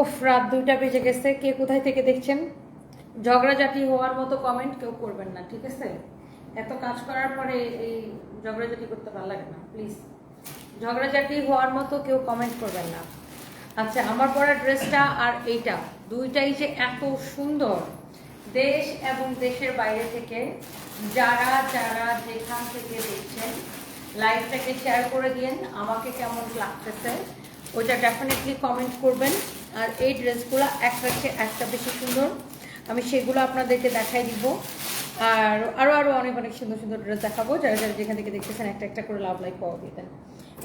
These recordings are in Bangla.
ওফ রাত দুইটা বেজে গেছে। কে কোথায় থেকে দেখছেন? ঝগড়াঝাটি হওয়ার মতো কমেন্ট কেউ করবেন না, ঠিক আছে? এত কাজ করার পরে এই ঝগড়াঝাটি করতে ভালো লাগে না প্লিজ ঝগড়াঝাটি হওয়ার মতো কেউ কমেন্ট করবেন না। আচ্ছা আমার পরা ড্রেসটা আর এইটা, দুইটাই যে এত সুন্দর। দেশ এবং দেশের বাইরে থেকে যারা যারা যেখান থেকে দেখছেন লাইভটাকে শেয়ার করে দিন আমাকে কেমন লাগতেছে? ওটা ডেফিনেটলি কমেন্ট করবেন। আর এই ড্রেসগুলো একটা চেয়ে একটা বেশি সুন্দর। আমি সেগুলো আপনাদেরকে দেখাই দিব। আর আরও আরও অনেক অনেক সুন্দর সুন্দর ড্রেস দেখাবো। যারা যারা যেখান থেকে দেখতেছেন, একটা একটা করে লাভ লাইক পাওয়া দিতেন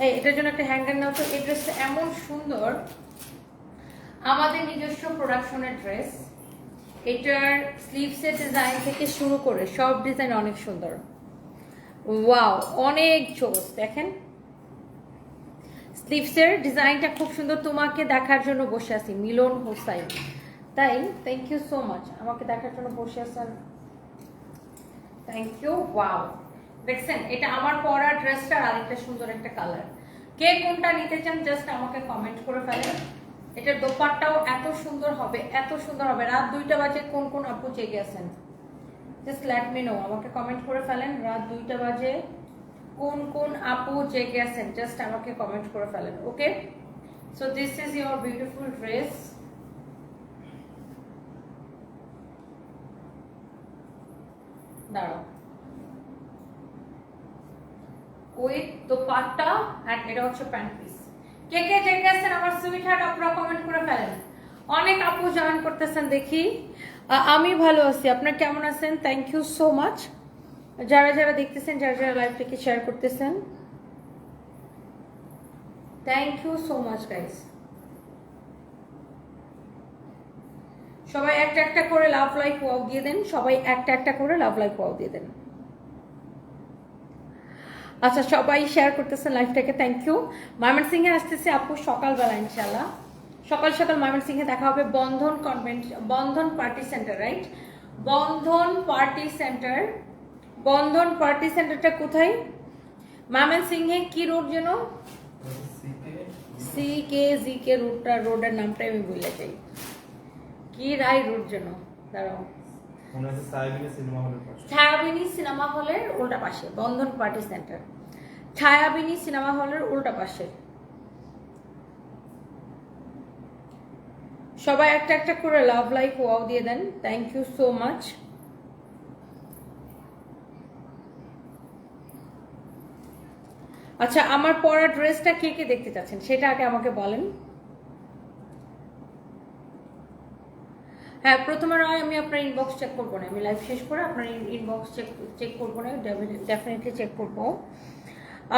এই, এটার জন্য একটা হ্যাঙ্গার নাও তো। এই ড্রেসটা এমন সুন্দর। আমাদের নিজস্ব প্রোডাকশনের ড্রেস এটার স্লিভসের ডিজাইন থেকে শুরু করে সব ডিজাইন অনেক সুন্দর। ওয়াও অনেক জোস দেখেন স্লিভসের ডিজাইনটা খুব সুন্দর। তোমাকে দেখার জন্য বসে আছি, মিলন হোসাইন। তাই থ্যাংক ইউ সো মাচ আমাকে দেখার জন্য বসে আছেন। থ্যাংক ইউ ওয়াও দেখছেন, এটা আমার পরা ড্রেসটার আরেকটা সুন্দর একটা কালার কে কোনটা নিতে চান জাস্ট আমাকে কমেন্ট করে ফেলেন। এটার দোপাট্টাও এত সুন্দর হবে, এত সুন্দর হবে। রাত দুইটা বাজে, কোন কোন আপু জেগে আছেন? জাস্ট লেট মি নো আমাকে কমেন্ট করে ফেলেন, রাত দুইটা বাজে। কোন কোন আপু জেগে আছেন জাস্ট আমাকে কমেন্ট করে ফেলেন okay so this is your beautiful dress দাঁড়াও। হচ্ছে প্যান্ট পিস কে কে আমার সুইট আপনারা কমেন্ট করে ফেলেন। অনেক আপু জয়েন করতেছেন দেখি। আমি ভালো আছি। আপনার কেমন আছেন? থ্যাংক ইউ সো মাচ যারা যারা দেখতেছেন, যারা যারা লাইভটাকে শেয়ার করতেছেন thank you so much guys সবাই একটা একটা করে লাভ লাইক ওয়াও দিয়ে দেন, সবাই একটা একটা করে লাভ লাইক ওয়াও দিয়ে দেন। আচ্ছা সবাই শেয়ার করতেছেন লাইফটাকে থ্যাংক ইউ ময়মন সিংহে আসতেছে আপু সকালবেলা ইনশাল্লাহ সকাল সকাল ময়মন সিংহে দেখা হবে Bandhan convent Bandhan party centre right Bandhan party centre Bandhan party সেন্টারটা কোথায়? মামেন সিংহে কি রোড যেন? সি কে জি কে রোডটা রোডের নামটাই আমি বলে চাই কি রায় রোড যেন? দাঁড়াও। ছায়াবিনী সিনেমা হলের উল্টা পাশে Bandhan party centre. Chhayabani cinema হলের উল্টা পাশে। সবাই একটা একটা করে লাভ লাইক ওয়াও দিয়ে দেন। থ্যাংক ইউ সো মাচ আচ্ছা আমার পরা ড্রেসটা কে কে দেখতে চাচ্ছেন? সেটা আগে আমাকে বলেন। হ্যাঁ প্রথমে নয় আমি আপনার ইনবক্স চেক করব না। আমি লাইভ শেষ করে আপনার ইনবক্স চেক চেক করব না। ডেফিনেটলি চেক করব।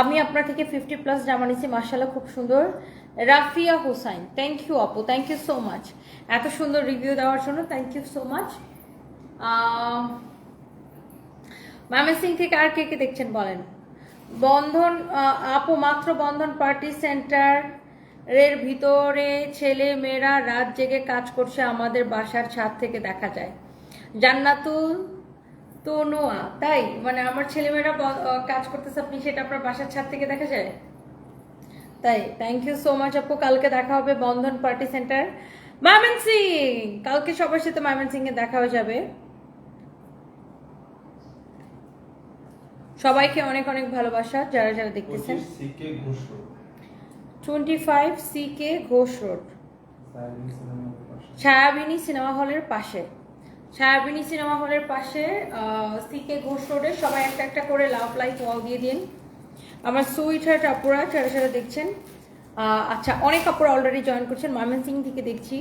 আমি আপনার থেকে ফিফটি প্লাস জামা নিচ্ছি মার্শাল্লাহ খুব সুন্দর। রাফিয়া হোসাইন থ্যাংক ইউ আপু থ্যাংক ইউ সো মাচ এত সুন্দর রিভিউ দেওয়ার জন্য থ্যাংক ইউ সো মাচ মামে সিং থেকে আর কে কে দেখছেন বলেন? বন্ধন আপু মাত্র বন্ধন পার্টি সেন্টার এর ভিতরে ছেলে মেয়েরা রাত জেগে কাজ করছে আমাদের বাসার ছাদ থেকে দেখা যায়। জান্নাতুল তনুয়া তাই? মানে আমার ছেলেমেয়েরা কাজ করতেছে, আপনি সেটা আপনার বাসার ছাদ থেকে দেখা যায়? তাই থ্যাংক ইউ সো মাচ আপু, কালকে দেখা হবে Bandhan party centre. Mymensingh কালকে সবার সাথে মামন সিং এ দেখা হয়ে যাবে। সবাইকে অনেক অনেক ভালোবাসা যারা যারা দেখতেছেন। Twenty five C K Ghosh road. Chhayabani cinema হলের পাশে। ছায়াবিনী সিনেমা হলের পাশে। সি কে ঘোষ রোডে সবাই একটা একটা করে লাভ লাইক ওয়াল দিয়ে দিন। আমার সুইট হার্ট আপুরা যারা যারা দেখছেন আচ্ছা অনেক আপুরা অলরেডি জয়েন করছেন ময়মন সিং থেকে দেখছি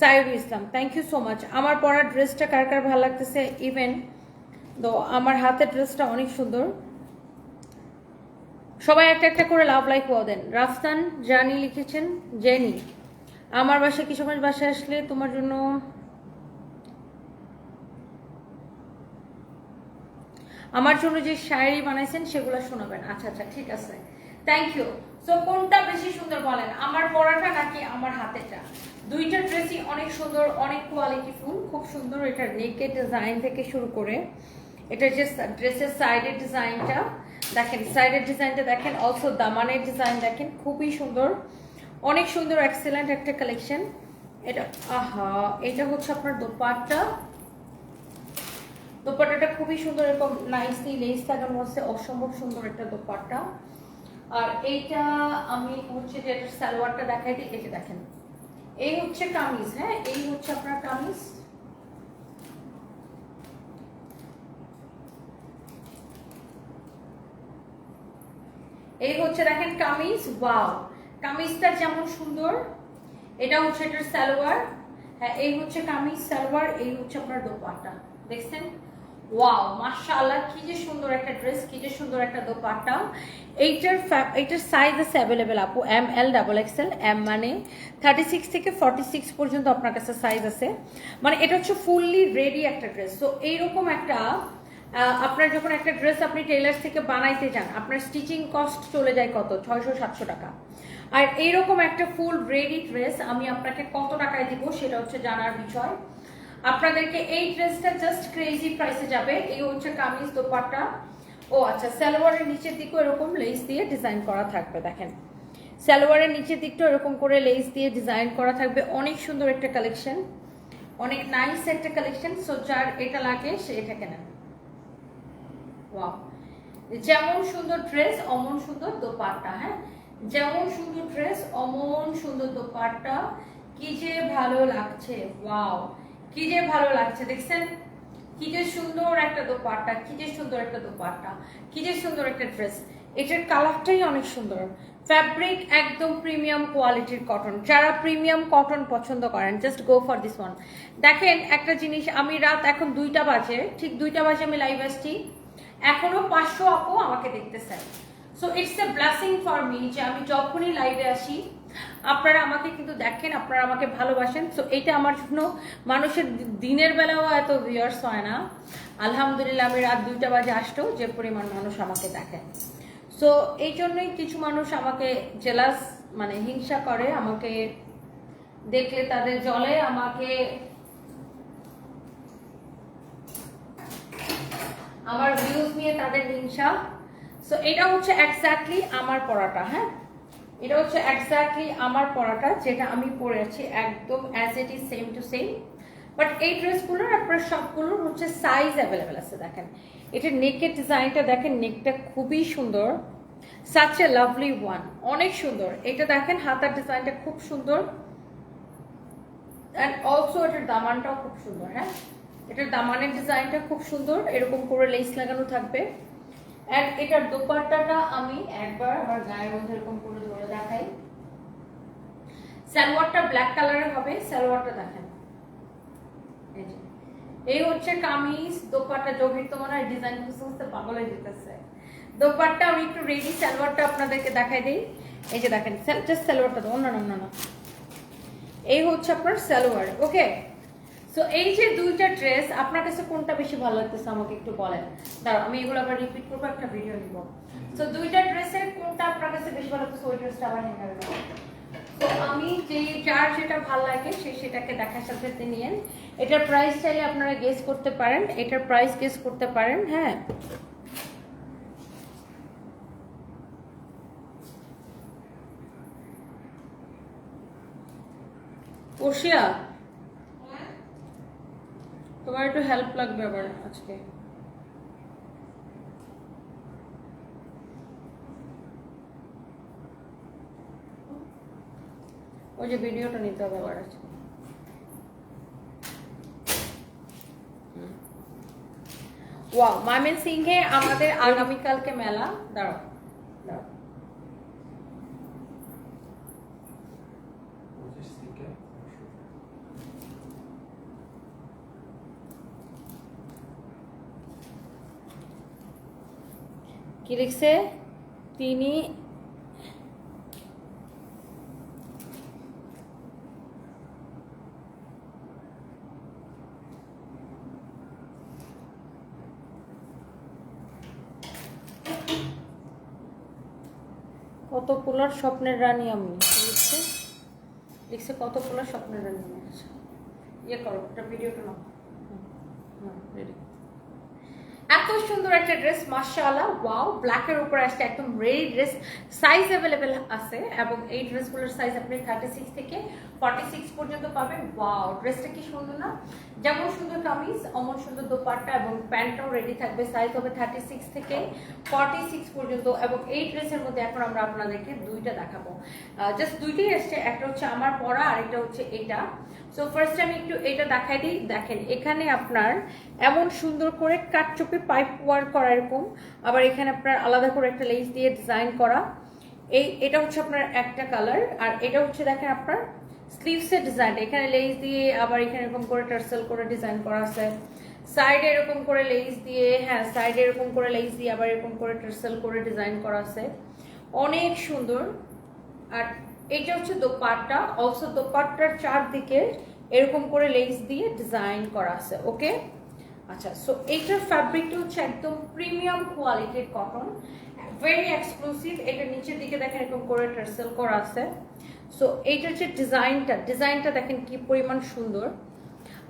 Sairul Islam. Thank you so much আমার পরা ড্রেসটা কার কার ভালো লাগতেছে ইভেন তো আমার হাতের ড্রেসটা অনেক সুন্দর। সবাই একটা একটা করে লাভ লাইক ওয়াও দেন। রাফসান, জানি লিখেছেন, জেনি, আমার বাসায় কিশোরগঞ্জ বাসায় আসলে তোমার জন্য আমার জন্য যে শায়রি বানাইছেন সেগুলো শোনাবেন। আচ্ছা আচ্ছা ঠিক আছে। থ্যাংক ইউ সো কোনটা বেশি সুন্দর বলেন? আমার পড়াটা নাকি আমার হাতেটা দুইটা ড্রেসই অনেক সুন্দর, অনেক কোয়ালিটি ফুল, খুব সুন্দর। এটার নেকের ডিজাইন থেকে শুরু করে। এটা যে ড্রেসের সাইডের ডিজাইনটা দেখেন সাইডের ডিজাইনটা দেখেন অলসো দামানের ডিজাইন দেখেন, খুবই সুন্দর। অনেক সুন্দর এক্সেলেন্ট একটা কালেকশন এটা, আহা, এটা হচ্ছে আপনার দোপাট্টা। দোপাট্টাটা খুবই সুন্দর এরকম নাইসলি লেস লাগানো আছে, অসম্ভব সুন্দর একটা দোপাট্টা। আর এইটা আমি হচ্ছে যে সালোয়ারটা দেখাই দিই এটা দেখেন। এই হচ্ছে কামিজ হ্যাঁ? এই হচ্ছে আপনার কামিজ। এই হচ্ছে দেখেন কামিজ, ওয়াও। কামিজটা যেমন সুন্দর, এটা হচ্ছে এটার সালোয়ার। হ্যাঁ এই হচ্ছে কামিজ, সালোয়ার, এই হচ্ছে আপনার দোপাট্টা। দেখছেন? ওয়াও, মাশাআল্লাহ, কি যে সুন্দর একটা ড্রেস, কি যে সুন্দর একটা দোপাট্টা। এইটার এইটার সাইজ আছে অ্যাভেলেবেল আপু M L double XL M মানে থার্টি সিক্স থেকে ফর্টি সিক্স পর্যন্ত আপনার কাছে সাইজ আছে। মানে এটা হচ্ছে ফুললি রেডি একটা ড্রেস তো এইরকম একটা আপনার যখন একটা ড্রেস আপনি টেলার থেকে বানাইতে যান, আপনার স্টিচিং কস্ট চলে যায় কত? ছয়শো, সাতশো টাকা। আর এইরকম একটা ফুল রেডি ড্রেস আমি আপনাকে কত টাকায় দিব সেটা হচ্ছে জানার বিষয়। আপনাদেরকে এই ড্রেসটা জাস্ট ক্রেজি প্রাইসে যাবে। এই হচ্ছে কামিজ দোপাট্টা। ও আচ্ছা সালোয়ারের নিচের দিকেও এরকম লেস দিয়ে ডিজাইন করা থাকবে, দেখেন। সালোয়ারের নিচের দিকটা এরকম করে লেস দিয়ে ডিজাইন করা থাকবে। অনেক সুন্দর একটা কালেকশন অনেক নাইস একটা কালেকশন সো যার এটা লাগে, সে এটা কেনেন যেমন সুন্দর ড্রেস অমন সুন্দর দোপাট্টা হ্যাঁ? যেমন সুন্দর ড্রেস অমন সুন্দর দোপাট্টা। কি যে ভালো লাগছে ওয়াও কি যে ভালো লাগছে, দেখছেন? কি যে সুন্দর একটা দোপাট্টা, কি যে সুন্দর একটা দোপাট্টা, কি যে সুন্দর একটা ড্রেস এটার কালারটাই অনেক সুন্দর। ফ্যাব্রিক একদম প্রিমিয়াম কোয়ালিটির কটন যারা প্রিমিয়াম কটন পছন্দ করেন just go for this one দেখেন, একটা জিনিস, আমি রাত এখন দুইটা বাজে, ঠিক দুইটা বাজে আমি লাইভ আসছি। এখনও পাঁচশো আপু আমাকে দেখতেছেন so it's a blessing for me যে আমি যখনই লাইভে আসি, আপনারা আমাকে কিন্তু দেখেন, আপনারা আমাকে ভালোবাসেন। সো এইটা আমার জন্য মানুষের দিনের বেলাও এত ভিউয়ার্স হয় না। আলহামদুলিল্লাহ, আমি রাত দুইটা বাজে আসতেও যে পরিমাণ মানুষ আমাকে দেখেন সো এই জন্যই কিছু মানুষ আমাকে জেলাস মানে হিংসা করে, আমাকে দেখলে তাদের জলে আমাকে আমার ভিউজ নিয়ে তাদের হিংসা। সো এটা হচ্ছে এক্স্যাক্টলি আমার পড়াটা হ্যাঁ? এটা হচ্ছে এক্স্যাক্টলি আমার পড়াটা, যেটা আমি পরেছি একদম as it is same to same but এই ড্রেসগুলোর আপনার সবগুলোর হচ্ছে সাইজ অ্যাভেলেবেল আছে, দেখেন। এটা নেকের ডিজাইনটা দেখেন নেকটা খুবই সুন্দর। সাচ এ লাভলি ওয়ান অনেক সুন্দর। এটা দেখেন, হাতার ডিজাইনটা খুব সুন্দর। অ্যান্ড অলসো এটার দামানটাও খুব সুন্দর হ্যাঁ? এটার দামানের ডিজাইনটা খুব সুন্দর, এরকম করে লেস লাগানো থাকবে। এটার দোপাট্টাটা আমি একবার আমার গায়ের মধ্যে এরকম করে ধরে দেখাই। সালোয়ারটা ব্ল্যাক কালারের হবে, সালোয়ারটা দেখেন। এই হচ্ছে কামিজ, দোপাট্টা যোগীর তো হয় ডিজাইন বুঝতে পাগল হয়ে যেতেছে দোপাট্টা আমি একটু রেডি সালোয়ারটা আপনাদেরকে দেখাই দিই। এই যে দেখেন জাস্ট সালোয়ারটা তো অন্য না এই হচ্ছে আপনার সালোয়ার ওকে সো এই যে দুইটা ড্রেস আপনার কাছে কোনটা বেশি ভালো লাগতেছে আমাকে একটু বলেন। দাঁড়াও, আমি এগুলো আবার রিপিট করব, একটা ভিডিও নিব। সো দুইটা ড্রেসের কোনটা আপনার কাছে বেশি ভালো লাগতেছে, ওই ড্রেসটা আবার হ্যাঙ্গারে তো আমি যে যার যেটা ভালো লাগে, সে সেটাকে দেখার সাথে নিয়েন। এটার প্রাইস চাইলে আপনারা গেস করতে পারেন। এটার প্রাইস গেস করতে পারেন হ্যাঁ। ওশিয়া তোমার একটু হেল্প লাগবে আবার আজকে ওই যে ভিডিওটা নিতে হবে আবার আজকে ওয়াও ময়মন সিংহে আমাদের আগামীকালকে মেলা দাঁড়াও দাঁড়াও পঁচিশ থেকে কি লিখছে? তিনি কত পোলার স্বপ্নের রানী আমি? লিখছে? লিখছে কত পোলার স্বপ্নের রানী আমি? আচ্ছা। ইয়ে করো, একটা ভিডিওটা নাও। রেডি এত সুন্দর একটা ড্রেস মাশাআল্লাহ ওয়াও ব্ল্যাকের উপর আসছে একদম রেডি ড্রেস সাইজ অ্যাভেলেবেল আছে এবং এই ড্রেসগুলোর সাইজ আপনি থার্টি সিক্স থেকে ফর্টি সিক্স পর্যন্ত পাবেন। ওয়াও ড্রেসটা কি সুন্দর না? যেমন সুন্দর কামিজ, অমন সুন্দর দোপাট্টা এবং প্যান্টটাও রেডি থাকবে। সাইজ হবে থার্টি সিক্স থেকে ফর্টি সিক্স পর্যন্ত এবং এই ড্রেসের মধ্যে এখন আমরা আপনাদেরকে দুইটা দেখাবো। জাস্ট দুইটাই আসছে, একটা হচ্ছে আমার পরা আর একটা হচ্ছে এইটা সো ফার্স্ট আমি একটু এটা দেখাই দিই। দেখেন, এখানে আপনার এমন সুন্দর করে কাটচুপি পাইপ ওয়ার্ক করা এরকম। আবার এখানে আপনার আলাদা করে একটা লেস দিয়ে ডিজাইন করা। এই, এটা হচ্ছে আপনার একটা কালার আর এটা হচ্ছে দেখেন আপনার স্লিভসের ডিজাইন এখানে লেস দিয়ে আবার এখানে এরকম করে টার্সেল করে ডিজাইন করা আছে। সাইডে এরকম করে লেস দিয়ে হ্যাঁ সাইডে এরকম করে লেস দিয়ে আবার এরকম করে টার্সেল করে ডিজাইন করা আছে। অনেক সুন্দর। আর এটা হচ্ছে দোপাট্টা। অলসো দোপাট্টার চারদিকে এরকম করে লেস দিয়ে ডিজাইন করা আছে ওকে আচ্ছা সো এইটার ফ্যাব্রিকটা হচ্ছে একদম প্রিমিয়াম কোয়ালিটির কটন ভেরি এক্সক্লুসিভ এটা নিচের দিকে দেখেন এরকম করে টার্সেল করা আছে। সো এইটার যে ডিজাইনটা ডিজাইনটা দেখেন কি পরিমাণ সুন্দর।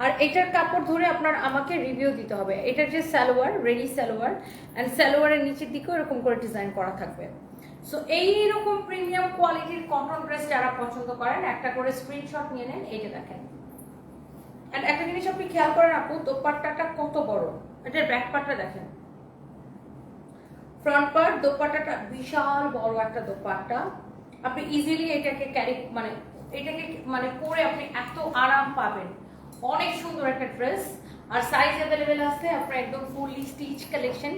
আর এটার কাপড় ধরে আপনার আমাকে রিভিউ দিতে হবে। এটার যে সালোয়ার রেডি সালোয়ার অ্যান্ড সালোয়ারের নিচের দিকেও এরকম করে ডিজাইন করা থাকবে। সো এইরকম প্রিমিয়াম কোয়ালিটির কটন ড্রেস যারা পছন্দ করেন, একটা করে স্ক্রিনশট নিয়ে নেন, এইটা দেখেন। অ্যান্ড একটা জিনিস আপনি খেয়াল করেন আপু, দোপাট্টাটা কত বড়? এটার ব্যাক পার্টটা দেখেন। ফ্রন্ট পার্ট দোপাট্টাটা বিশাল বড় একটা দোপাট্টা। আপনি ইজিলি এটাকে ক্যারি মানে এটাকে মানে পরে আপনি এত আরাম পাবেন। অনেক সুন্দর একটা ড্রেস আর সাইজ অ্যাভেলেবেল আছে, আপনার একদম ফুললি স্টিচ কালেকশন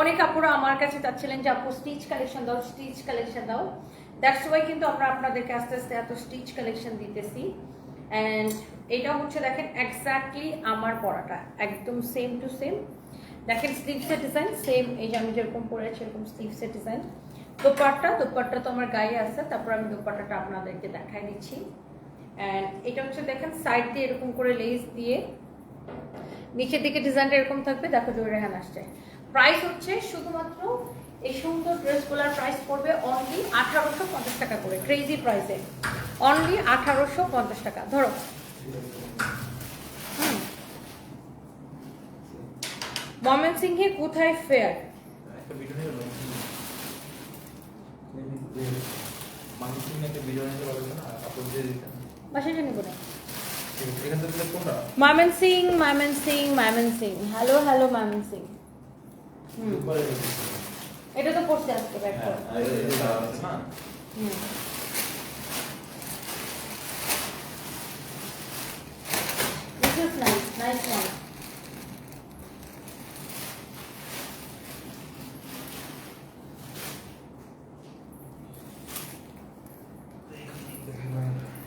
অনেক আপুরা আমার কাছে চাচ্ছিলেন যে আপু স্টিচ কালেকশন দাও স্টিচ কালেকশন দাও। দ্যাটস ওয়াই কিন্তু আমরা আপনাদেরকে আস্তে আস্তে এত স্টিচ কালেকশন দিতেছি। অ্যান্ড এটা হচ্ছে দেখেন এক্স্যাক্টলি আমার পড়াটা একদম সেম টু সেম দেখেন স্লিভসের ডিজাইন সেম এই যে আমি যেরকম পরেছি এরকম স্লিভসের ডিজাইন দোপাট্টা দোপাট্টা তো আমার গায়ে আছে, তারপর আমি দোপাট্টাটা আপনাদেরকে দেখাই দিচ্ছি। অ্যান্ড এটা হচ্ছে দেখেন সাইড দিয়ে এরকম করে লেস দিয়ে। নিচের দিকে ডিজাইনটা এরকম থাকবে, দেখো জোরে রেহান আসছে। প্রাইস হচ্ছে শুধুমাত্র এই সুন্দর ড্রেসগুলোর প্রাইস পড়বে অনলি আঠারোশো পঞ্চাশ টাকা করে ক্রেজি প্রাইসে অনলি আঠারোশো পঞ্চাশ টাকা। ধরো। ময়মন সিংহে কোথায় fair Mymensingh Mymensingh Mymensingh hello hello Mymensingh এটা তো পড়ছে আজকে ব্যাক আর এই যে দেওয়া আছে না? হুম। This is nice, nice one.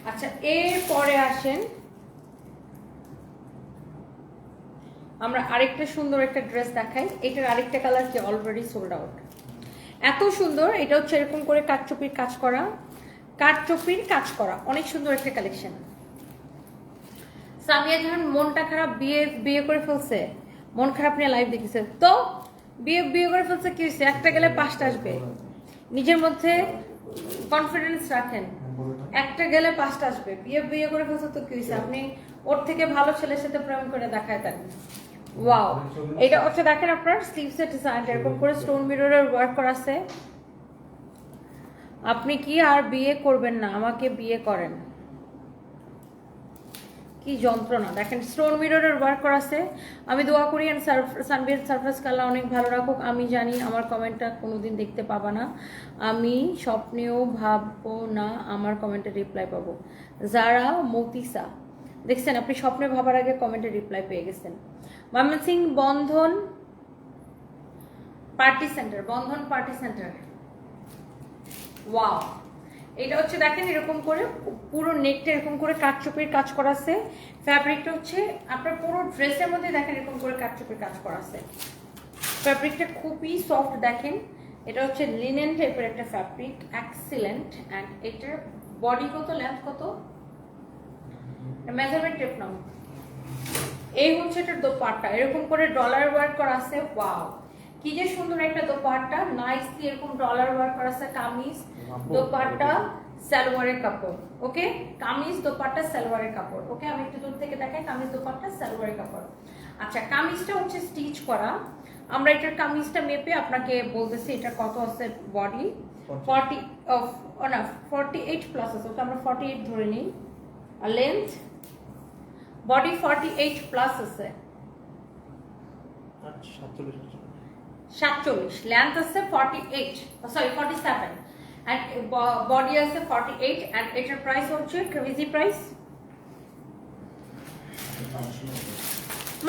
আচ্ছা এরপরে আসেন আমরা আরেকটা সুন্দর একটা ড্রেস দেখাই। এটার আরেকটা কালার কি অলরেডি সোল্ড আউট এত সুন্দর, এটা হচ্ছে এরকম করে কাঠচুপির কাজ করা। কাঠচুপির কাজ করা, অনেক সুন্দর একটা কালেকশন সামিয়া জাহান মনটা খারাপ, বিয়ে বিয়ে করে ফেলছে। মন খারাপ নিয়ে লাইভ দেখেছে তো, বিয়ে বিয়ে করে ফেলছে কি হয়েছে? একটা গেলে পাঁচটা আসবে। নিজের মধ্যে কনফিডেন্স রাখেন। একটা গেলে পাঁচটা আসবে। বিয়ে বিয়ে করে ফেলছে তো কি হয়েছে? আপনি ওর থেকে ভালো ছেলের সাথে প্রেম করে দেখায় দেন। ওয়াও এটা হচ্ছে দেখেন আপনার স্লিভসের ডিজাইন এরকম করে স্টোন মিররের ওয়ার্ক করা আছে। আপনি কি আর বিয়ে করবেন না, আমাকে বিয়ে করেন। কি যন্ত্রণা। দেখেন স্টোন মিররের ওয়ার্ক করা আছে। আমি দোয়া করি অ্যান্ড সানবির সারফেস কালার অনেক ভালো রাখুক। আমি জানি আমার কমেন্টটা কোনোদিন দেখতে পাবা না। আমি স্বপ্নেও ভাববো না, আমার কমেন্টে রিপ্লাই পাবো। যারা মতিসা দেখছেন, আপনি স্বপ্নে ভাবার আগে কমেন্টে রিপ্লাই পেয়ে গেছেন। Mymensingh Bandhan party centre Bandhan party centre wow এটা হচ্ছে, দেখেন এরকম করে, পুরো নেকটা এরকম করে কাঠচুপির কাজ করা আছে ফ্যাব্রিকটা হচ্ছে, আপনার পুরো ড্রেসের মধ্যে দেখেন এরকম করে কাঠচুপির কাজ করা আছে ফ্যাব্রিকটা খুবই সফট দেখেন। এটা হচ্ছে লিনেন টাইপের একটা ফ্যাব্রিক এক্সিলেন্ট অ্যান্ড এটার বডি কত লেন্থ কত? মেজারমেন্ট টেপ নাও। এই হচ্ছে এটার দোপাট্টা। এরকম করে ডলার ওয়ার্ক করা আছে ওয়াও কি যে সুন্দর একটা দোপাট্টা। নাইসলি এরকম ডলার ওয়ার্ক করা আছে কামিজ দোপাট্টা সালোয়ারের কাপড় ওকে কামিজ দোপাট্টা সালোয়ারের কাপড় ওকে আমি একটু দূর থেকে দেখাই কামিজ দোপাট্টা সালোয়ারের কাপড়। আচ্ছা কামিজটা হচ্ছে স্টিচ করা। আমরা এটার কামিজটা মেপে আপনাকে বলতেছি এটা কত আছে বডি ফর্টি না ফর্টি এইট প্লাস আছে ওকে আমরা ফর্টি এইট ধরে নিই। আর length body forty eight plus আছে। আচ্ছা সাতচল্লিশ সাতচল্লিশ লেন্থ আছে forty eight sorry forty seven and body আছে ফর্টি এইট অ্যান্ড এটার প্রাইস হচ্ছে ক্রেজি প্রাইস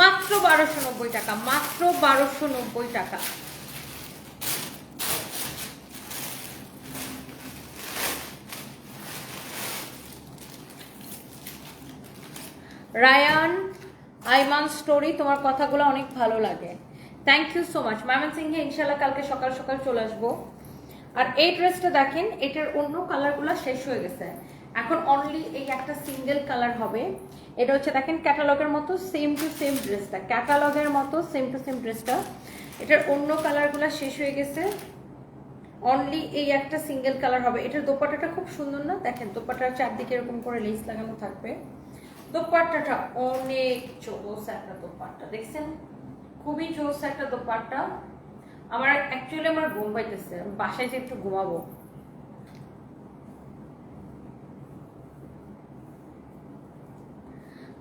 মাত্র বারোশো নব্বই টাকা মাত্র বারোশো নব্বই টাকা। রায়ান আইমান স্টোরি, তোমার কথাগুলো অনেক ভালো লাগে। থ্যাংক ইউ সো মাচ ম্যামন সিংহে ইনশাল্লাহ কালকে সকাল সকাল চলে আসব। আর এই ড্রেসটা দেখেন, এটার অন্য কালারগুলো শেষ হয়ে গেছে। এখন অনলি এই একটা সিঙ্গেল কালার হবে। এটা হচ্ছে দেখেন ক্যাটালগের মতো সেম টু সেম ড্রেসটা ক্যাটালগের মতো সেম টু সেম ড্রেসটা এটার অন্য কালারগুলো শেষ হয়ে গেছে। অনলি এই একটা সিঙ্গেল কালার হবে। এটার দোপাটাটা খুব সুন্দর না? দেখেন, দোপাট্টার চারদিকে এরকম করে লেস লাগানো থাকবে। দোপাট্টাটা অনেক জোস একটা দোপাট্টা, দেখছেন? খুবই জোস একটা দোপাট্টা। আমার অ্যাকচুয়ালি আমার ঘুম পাইতেছে বাসায় যে একটু ঘুমাবো।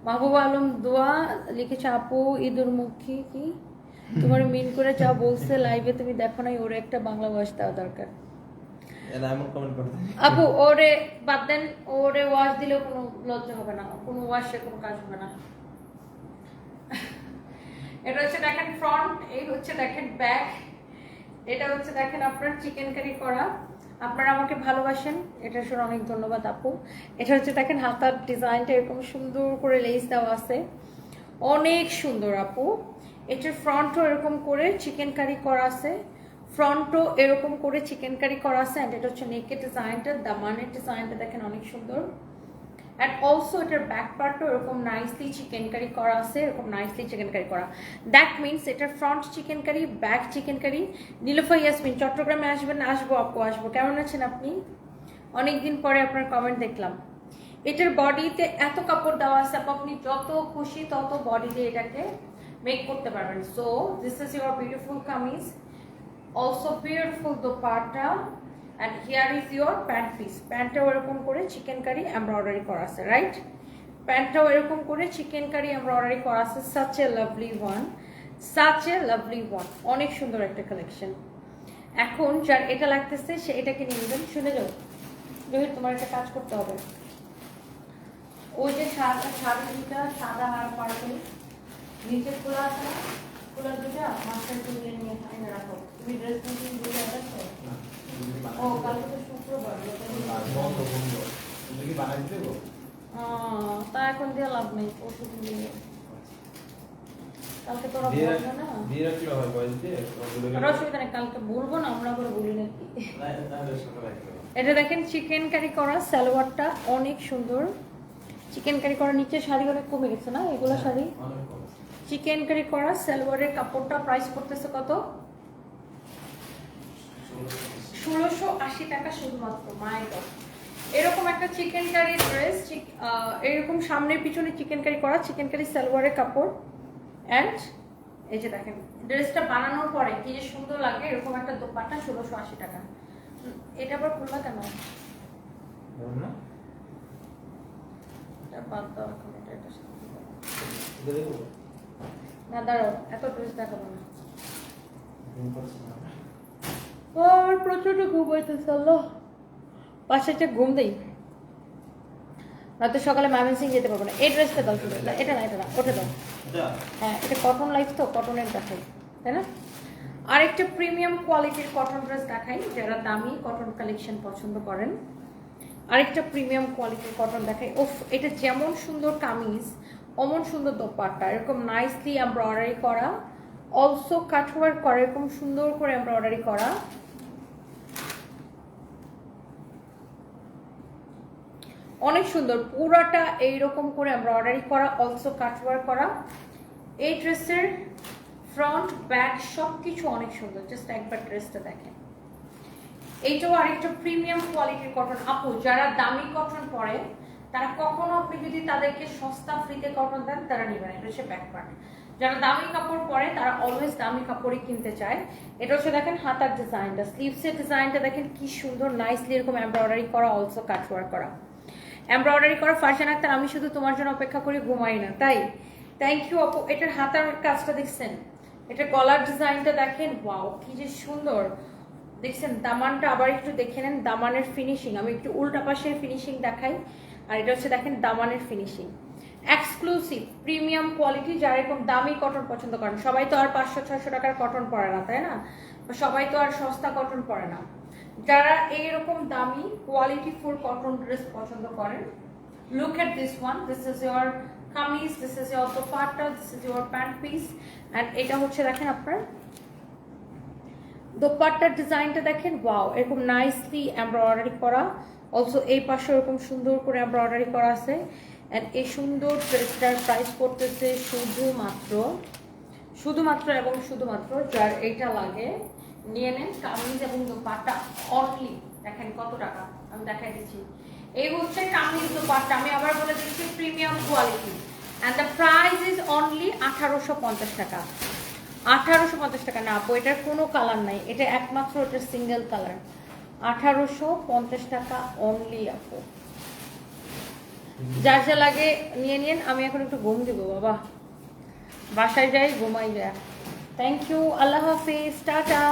মাহবুব আলম দোয়া লিখেছে, আপু ঈদুর মুখী কি? তোমার মিন করে যা বলছে লাইভে তুমি দেখো নাই, ওর একটা বাংলা ভয়েস দেওয়া দরকার। এটা এমন কমেন্ট আপু ওরে বাদ দেন ওরে ওয়াশ দিলেও কোনো লজ্জা হবে না কোনো ওয়াশে কোনো কাজ হবে না এটা হচ্ছে দেখেন ফ্রন্ট এই হচ্ছে দেখেন ব্যাক এটা হচ্ছে দেখেন আপনার চিকেন কারি করা আপনারা আমাকে ভালোবাসেন এটার জন্য অনেক ধন্যবাদ আপু এটা হচ্ছে দেখেন হাতার ডিজাইনটা এরকম সুন্দর করে লেস দেওয়া আছে অনেক সুন্দর আপু এটার ফ্রন্টও এরকম করে চিকেন কারি করা আছে ফ্রন্টও এরকম করে চিকেন কারি করা আছে অ্যান্ড এটা হচ্ছে নেকের ডিজাইনটা দামানের ডিজাইনটা দেখেন অনেক সুন্দর. অ্যান্ড অলসো এটার ব্যাক পার্টও এরকম নাইসলি চিকেন কারি করা আছে এরকম নাইসলি চিকেন কারি করা। দ্যাট মিনস এটার front chikankari back chikankari Nilufa Yasmin চট্টগ্রামে আসবেন আসব আপু আসব। কেমন আছেন আপনি? অনেকদিন পরে আপনার কমেন্ট দেখলাম। এটার বডিতে এত কাপড় দেওয়া আছে আপু, আপনি যত খুশি তত বডিতে এটাকে মেক করতে পারবেন। So this is your beautiful kameez. Also beautiful dupatta and here is your pant piece প্যান্টটাও এরকম করে চিকেন কারি এমব্রয়ডারি করা আছে রাইট প্যান্টটাও এরকম করে চিকেন কারি এমব্রয়ডারি করা আছে such a lovely one such a lovely one অনেক সুন্দর একটা কালেকশন এখন যার এটা লাগতেছে সে এটাকে নিয়ে নেবেন শুনে যাও রোহিত তোমার একটা কাজ করতে হবে ওই যে সাদা সাদা সাদা আর পার্পল নিচে খোলা আছে না দুটা মাস্টার তুলে নিয়ে এনে রাখো তুমি ড্রেস মেশিন দুটো রাখো ও কালকে তো শুক্রবার বন্ধ বন্ধ তুমি কি বানাই দিতে তা এখন দিয়ে লাভ নেই পরশু দিয়ে। কালকে তোরা দিয়ে না। দিয়ে রাখলে হয় বয়স দিয়ে? অসুবিধা নেই কালকে বলব না আমরা করে বলি নাকি। এটা দেখেন চিকেন কারি করা সালোয়ারটা অনেক সুন্দর। চিকেন কারি করা নিচে শাড়ি অনেক কমে গেছে না? এগুলো শাড়ি? অনেক। চিকেন কারি করা সালোয়ারের কাপড়টা প্রাইস করতেছে কত? ষোলোশো আশি টাকা শুধুমাত্র মায়ের এরকম একটা চিকেন কারি ড্রেস এরকম সামনের পিছনে চিকেন কারি করা চিকেন কারি সালোয়ারের কাপড় অ্যান্ড এই যে দেখেন ড্রেসটা বানানোর পরে কি যে সুন্দর লাগে এরকম একটা দোপাটা ষোলোশো আশি টাকা। এটা আবার খুললা কেন? এটা বাদ দাও এটা না। দাঁড়াও এত ড্রেস দেখাবো না। পাচ্ছে না। প্রচণ্ড ঘুম হইতেছে আল্লাহ। পাশে যে ঘুম দেই। নয়তো সকালে মামিন সিং যেতে পারব না। এই ড্রেসটা দাও শুধু। এটা না এটা না ওটা দাও। হ্যাঁ এটা কটন লাইফ তো কটনের দেখাই তাই না? আরেকটা প্রিমিয়াম কোয়ালিটির কটন ড্রেস দেখাই যারা দামি কটন কালেকশন পছন্দ করেন। আরেকটা প্রিমিয়াম কোয়ালিটির কটন দেখাই। ওফ এটা যেমন সুন্দর কামিজ অমন সুন্দর দোপাট্টা, এরকম নাইসলি এমব্রয়ডারি করা। অলসো কাঠওয়ার করা, এরকম সুন্দর করে এমব্রয়ডারি করা। অনেক সুন্দর, পুরাটা এইরকম করে এমব্রয়ডারি করা অলসো কাটওয়ার করা। এই ড্রেসের ফ্রন্ট ব্যাক সব কিছু অনেক সুন্দর জাস্ট একবার ড্রেসটা দেখেন। এইটাও আরেকটা প্রিমিয়াম কোয়ালিটির কটন আপু, যারা দামি কটন পরে তারা কখনো আপনি যদি তাদেরকে সস্তা ফ্রিতে কটন দেন, তারা নেবেন এটা হচ্ছে ব্যাক পার্ট যারা দামি কাপড় পরে, তারা অলওয়েজ দামি কাপড়ই কিনতে চায়। এটা হচ্ছে দেখেন হাতার ডিজাইনটা স্লিভসের ডিজাইনটা দেখেন কি সুন্দর নাইসলি এরকম এমব্রয়ডারি করা অলসো কাটওয়ার করা। এমব্রয়ডারি করা ফার্সেন আক্তার আমি শুধু তোমার জন্য অপেক্ষা করি, ঘুমাই না, তাই? থ্যাংক ইউ আপু এটার হাতার কাজটা দেখছেন? এটা গলার ডিজাইনটা দেখেন ওয়াও কি যে সুন্দর। দেখছেন, দামানটা আবার একটু দেখে নেন, দামানের ফিনিশিং আমি একটু উল্টা পাশের ফিনিশিং দেখাই। আর এটা হচ্ছে দেখেন দামানের ফিনিশিং এক্সক্লুসিভ প্রিমিয়াম কোয়ালিটি যারা এরকম দামি কটন পছন্দ করেন। সবাই তো আর পাঁচশো, ছয়শো টাকার কটন পরে না, তাই না? সবাই তো আর সস্তা কটন পরে না। যারা এইরকম দামি কোয়ালিটি ফুল কটন ড্রেস পছন্দ করেন look at this one this is your kameez, this is your dupatta this is your pant piece and এটা হচ্ছে দেখেন আপনার দোপাট্টার ডিজাইনটা দেখেন ওয়াও এরকম নাইসলি এমব্রয়ডারি করা। অলসো এই পাশে এরকম সুন্দর করে এমব্রয়ডারি করা আছে। অ্যান্ড এই সুন্দর ড্রেসটার প্রাইস করতেছে শুধুমাত্র শুধুমাত্র এবং শুধুমাত্র যার এইটা লাগে, নিয়ে নেন কামিজ এবং দোপাট্টা অনলি দেখেন কত টাকা, আমি দেখাই দিচ্ছি। এই হচ্ছে কামিজ দোপাট্টা, আমি আবার বলে দিচ্ছি premium quality and the price is only আঠারোশো পঞ্চাশ টাকা। আঠারোশো পঞ্চাশ টাকা না, আপু, এটার কোনো কালার নাই। এটা একমাত্র এটা সিঙ্গেল কালার আঠারোশো পঞ্চাশ টাকা অনলি আপু। যার যা লাগে নিয়ে নিন আমি এখন একটু ঘুম দেবো, বাবা। বাসায় যাই, ঘুমাই যায়। থ্যাংক ইউ আল্লাহ হাফিজ, টাটা।